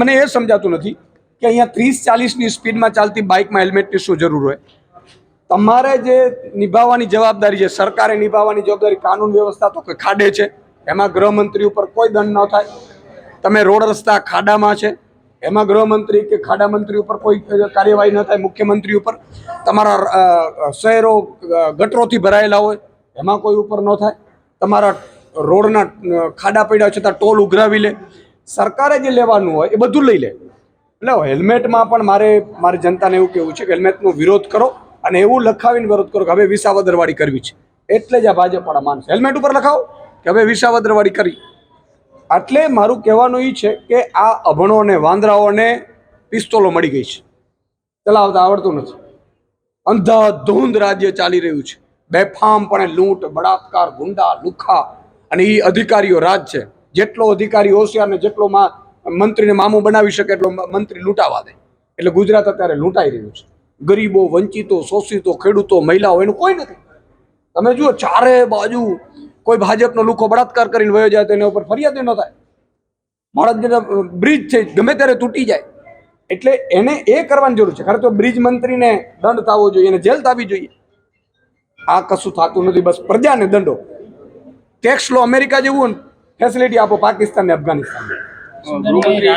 મને એ સમજાતું નથી કે અહીંયા ત્રીસ, ચાલીસની સ્પીડમાં ચાલતી બાઇકમાં હેલ્મેટની શું જરૂર હોય. તમારે જે નિભાવવાની જવાબદારી છે, સરકારે નિભાવવાની જવાબદારી, કાનૂન વ્યવસ્થા તો ખાડે છે. એમાં ગૃહમંત્રી ઉપર કોઈ દંડ ન થાય. તમે રોડ રસ્તા ખાડામાં છે. એમાં ગૃહમંત્રી કે ખાડા મંત્રી ઉપર કોઈ કાર્યવાહી ન થાય, મુખ્યમંત્રી ઉપર. તમારા શહેરો ગટરોથી ભરાયેલા હોય, એમાં કોઈ ઉપર ન થાય. તમારા રોડના ખાડા પડ્યા છતાં ટોલ ઉઘરાવી લે. સરકારે જે લેવાનું હોય એ બધું લઈ લે. એટલે હેલ્મેટમાં પણ મારે, મારી જનતાને એવું કહેવું છે કે હેલ્મેટનો વિરોધ કરો અને એવું લખાવીને વિરોધ કરો કે હવે વિસાવદરવાળી કરવી છે. એટલે જ આ ભાજપવાળા માનશે હેલ્મેટ ઉપર લખાવો કે હવે વિસાવદરવાળી કરી. એટલે મારું કહેવાનું એ છે કે આ અભણોને, વાંદરાઓને પિસ્તોલો મળી ગઈ છે. ચલાવતા આવડતું નથી. અંધાધૂંધ રાજ્ય ચાલી રહ્યું છે. બેફામપણે લૂંટ, બળાત્કાર, ગુંડા, લુખા અને એ અધિકારીઓ રાજ છે. જેટલો અધિકારી હોશિયાર ને જેટલો મંત્રીને મામું બનાવી શકે એટલો મંત્રી લૂંટાવા દે. એટલે ગુજરાત અત્યારે લૂંટાઈ રહ્યું છે. ગરીબો, વંચિતો, શોષિતો, ખેડૂતો, મહિલાઓ, એનું કોઈ નથી. તમે જુઓ, ચારે બાજુ કોઈ ભાજપનો લુખો બળાત્કાર કરીને વયો જાય તો એના ઉપર ફરિયાદ ન થાય. માણસ બ્રિજ છે, ગમે ત્યારે તૂટી જાય. એટલે એને એ કરવાની જરૂર છે. ખરે તો બ્રિજ મંત્રીને દંડ થવો જોઈએ એને જેલ થવી જોઈએ. આ કશું થતું નથી. બસ પ્રજાને દંડો. ટેક્સ લો અમેરિકા જેવું ફેસિલિટી આપો પાકિસ્તાન ને અફઘાનિસ્તાન ગૃહમંત્રી